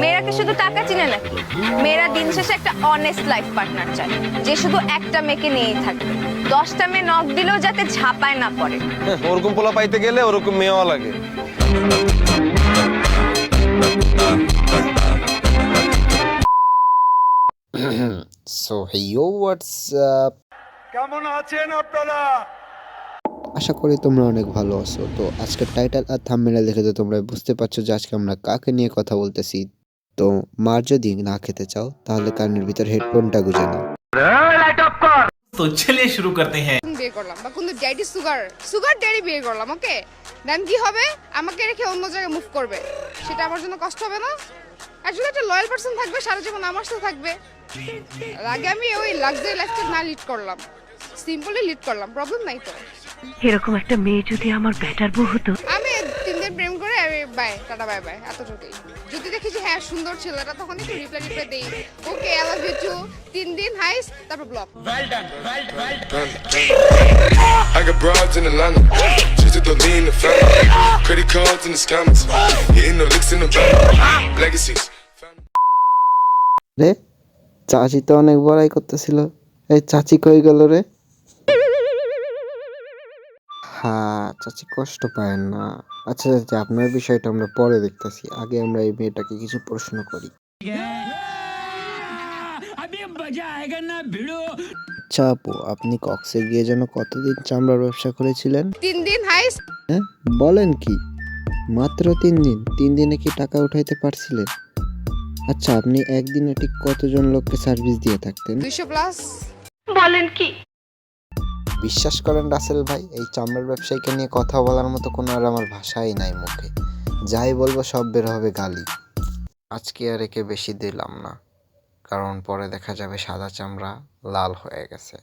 মেয়েরা কি শুধু টাকা চিনে নাকি? মেয়েরা দিন শেষে একটা অনেস্ট লাইফ পার্টনার চায় যে শুধু একটা মেয়েকে নিয়েই থাকবে। দশটা মেয়ে নখ দিলেও যাতে ঝাপায় না পড়ে। হ্যাঁ, ওরকম পোলা পাইতে গেলে ওরকম মেয়েও লাগে। সো হেইও হোয়াটসঅ্যাপ কেমন আছেন আপনারা? আশা করি তোমরা অনেক ভালো আছো। তো আজকের টাইটেল আর থাম্বনেল দেখে তো তোমরা বুঝতে পারছ যে আজকে আমরা কাকে নিয়ে কথা বলতেছি। তো মার যদি না খেতে চাও তাহলে কানের ভিতর হেডফোনটা গুজে নাও। তো চলে শুরু করতে হ্যাঁ। বিয়ে করলাম। বা কোন ড্যাডি সুগার সুগার ড্যাডি বিয়ে করলাম ওকে দেন কি হবে? আমাকে রেখে অন্য জায়গায় মুভ করবে। সেটা আমার জন্য কষ্ট হবে না। আসলে একটা লয়াল পারসন থাকবে সারা জীবন আমার সাথে থাকবে। আগে আমি ওই লাক্সারি লাইফটা না লিড করলাম। সিম্পলি লিড করলাম প্রবলেম নাই তো। এরকম একটা মেয়ে যদি আমার বেটার বউ হতো? আমি তিন দিন প্রেম করে আমি বাই টাটা বাই বাই এতটুকুই। হ্যাঁ সুন্দর ছেলেটা তখন একটু রিপ্লাই রিপ্লাই দেই okay I love you two তিন দিন হাইস তারপর block well done well well done I got broads in Atlanta. Just to throw me in the family. Credit cards in the scammers. Hitting the licks in the bank. Legacies. রে চাচি তো অনেক বড়াই করতেছিল এই চাচি কই গেল রে হ্যাঁ চাচি কষ্ট পায় না। আচ্ছা চাচি আপনার বিষয়টা আমরা পরে দেখতেছি। আগে আমরা এই মেয়েটাকে কিছু প্রশ্ন করি। আচ্ছা আপু আপনি কক্সে গিয়ে যেন কতদিন চামড়ার ব্যবসা করেছিলেন? তিন দিন হাইস হ্যাঁ বলেন কি? মাত্র তিন দিন? তিন দিনে কি টাকা উঠাইতে পারছিলেন? আচ্ছা আপনি একদিনে ঠিক কতজন লোককে সার্ভিস দিয়ে থাকতেন? দুইশো প্লাস। বলেন কি? বিশ্বাস করেন রাসেল ভাই, এই চামড়ার ব্যবসায়ীকে নিয়ে কথা বলার মতো কোনো আর আমার ভাষাই নাই মুখে। যাই বলব সব বের হবে গালি। আজকে আর একে বেশি দিলাম না, কারণ পরে দেখা যাবে সাদা চামড়া লাল হয়ে গেছে।